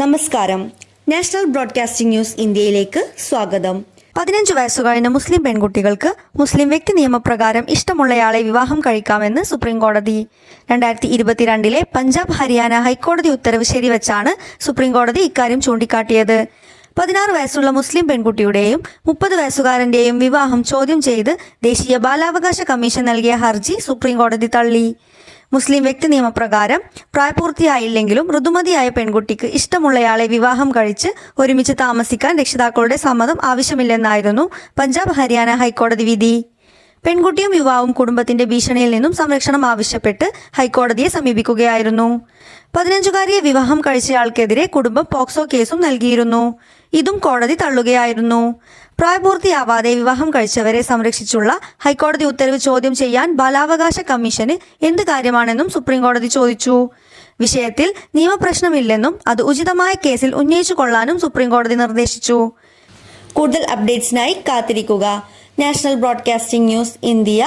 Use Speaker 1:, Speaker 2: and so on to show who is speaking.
Speaker 1: നമസ്കാരം. National broadcasting news ഇന്ത്യയിലേക്ക് സ്വാഗതം.
Speaker 2: പതിനഞ്ച് വയസ്സു മുസ്ലിം പെൺകുട്ടികൾക്ക് മുസ്ലിം വ്യക്തി നിയമപ്രകാരം ഇഷ്ടമുള്ളയാളെ വിവാഹം കഴിക്കാമെന്ന് സുപ്രീം കോടതി രണ്ടായിരത്തി ഇരുപത്തിരണ്ടിലെ പഞ്ചാബ് ഹരിയാന ഹൈക്കോടതി ഉത്തരവ് ശരിവച്ചാണ് സുപ്രീം കോടതി ഇക്കാര്യം ചൂണ്ടിക്കാട്ടിയത്. പതിനാറ് വയസ്സുള്ള മുസ്ലിം പെൺകുട്ടിയുടെയും മുപ്പത് വയസ്സുകാരന്റെയും വിവാഹം ചോദ്യം ചെയ്ത് ദേശീയ ബാലാവകാശ കമ്മീഷൻ നൽകിയ ഹർജി സുപ്രീം കോടതി തള്ളി. മുസ്ലിം വ്യക്തി നിയമപ്രകാരം പ്രായപൂർത്തിയായില്ലെങ്കിലും ഋതുമതിയായ പെൺകുട്ടിക്ക് ഇഷ്ടമുള്ളയാളെ വിവാഹം കഴിച്ച് ഒരുമിച്ച് താമസിക്കാൻ രക്ഷിതാക്കളുടെ സമ്മതം ആവശ്യമില്ലെന്നായിരുന്നു പഞ്ചാബ് ഹരിയാന ഹൈക്കോടതി വിധി. പെൺകുട്ടിയും യുവാവും കുടുംബത്തിന്റെ ഭീഷണിയിൽ നിന്നും സംരക്ഷണം ആവശ്യപ്പെട്ട് ഹൈക്കോടതിയെ സമീപിക്കുകയായിരുന്നു. പതിനഞ്ചുകാരിയെ വിവാഹം കഴിച്ചയാൾക്കെതിരെ കുടുംബം പോക്സോ കേസും നൽകിയിരുന്നു. ഇതും കോടതി തള്ളുകയായിരുന്നു. പ്രായപൂർത്തിയാവാതെ വിവാഹം കഴിച്ചവരെ സംരക്ഷിച്ചുള്ള ഹൈക്കോടതി ഉത്തരവ് ചോദ്യം ചെയ്യാൻ ബാലാവകാശ കമ്മീഷന് എന്ത് കാര്യമാണെന്നും സുപ്രീം കോടതി ചോദിച്ചു. വിഷയത്തിൽ നിയമപ്രശ്നമില്ലെന്നും അത് ഉചിതമായ കേസിൽ ഉന്നയിച്ചു കൊള്ളാനും സുപ്രീം കോടതി നിർദ്ദേശിച്ചു.
Speaker 1: കൂടുതൽ അപ്ഡേറ്റ്സിനായി കാത്തിരിക്കുക. National broadcasting news India